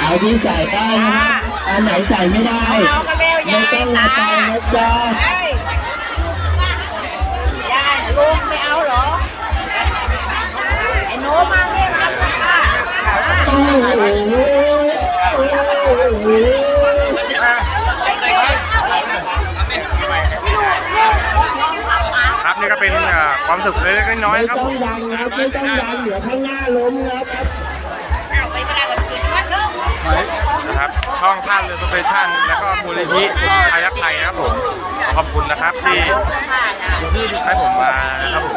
เอาที่ใส่ได้นะครับ อันไหนใส่ไม่ได้เอากันเร็วไม่ต้องเอาไปนะจ๊ะเฮ้ยยายลุงไม่เอาเหรอ ไอ้หนูมาเรียกรับค่ะโอ้โหครับนี่ก็เป็นเอ่อความสุขเล็กๆน้อยไม่ๆครับ ต้องดังครับไม่ต้องดังเดี๋ยวข้างหน้าล้มครับนะครับ ช่องท่าเรือสเตชันแล้วก็มูลนิธิไทยรักไทยนะครับผมขอบคุณนะครับที่ให้ผมมานะครับผม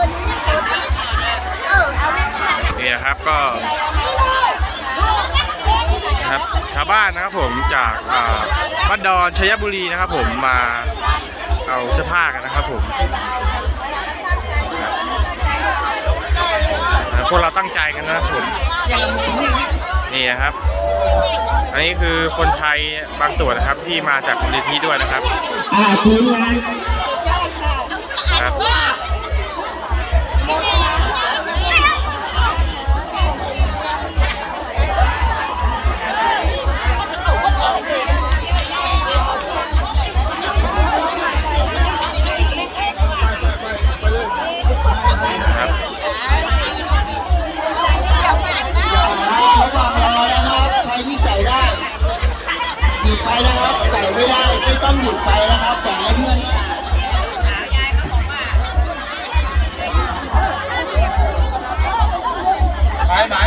นี่นะครับก็ครับชาวบ้านนะครับผมจากอ่าบ้านดอนชัยบุรีนะครับผมมาเอาเสื้อผ้ากันนะครับผมพวกเราตั้งใจกันนะครับผม นี่นะครับ อันนี้คือคนไทยบางส่วนนะครับที่มาจากมูลนิธิด้วยนะครับ อ่าทีมงาน ไม่ต้องหยิบไปนะครับแต่ให้เพื่อนไหนไหน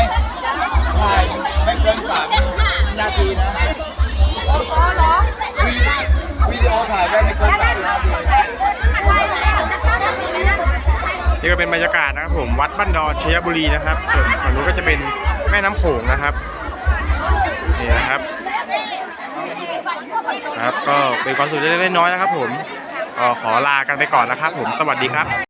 ถ่ายไม่เกินสามนาทีนะวิดีโอถ่ายได้ไม่เกินสามนาทีนี่ก็เป็นบรรยากาศนะครับผมวัดบ้านดอนชัยบุรีนะครับส่วนฝั่งนู้นก็จะเป็นแม่น้ำโขงนะครับนี่นะครับ ครับ ก็เป็นความสุขเล็กๆน้อยๆนะครับ ผมก็ขอลากันไปก่อนนะครับ ผมสวัสดีครับ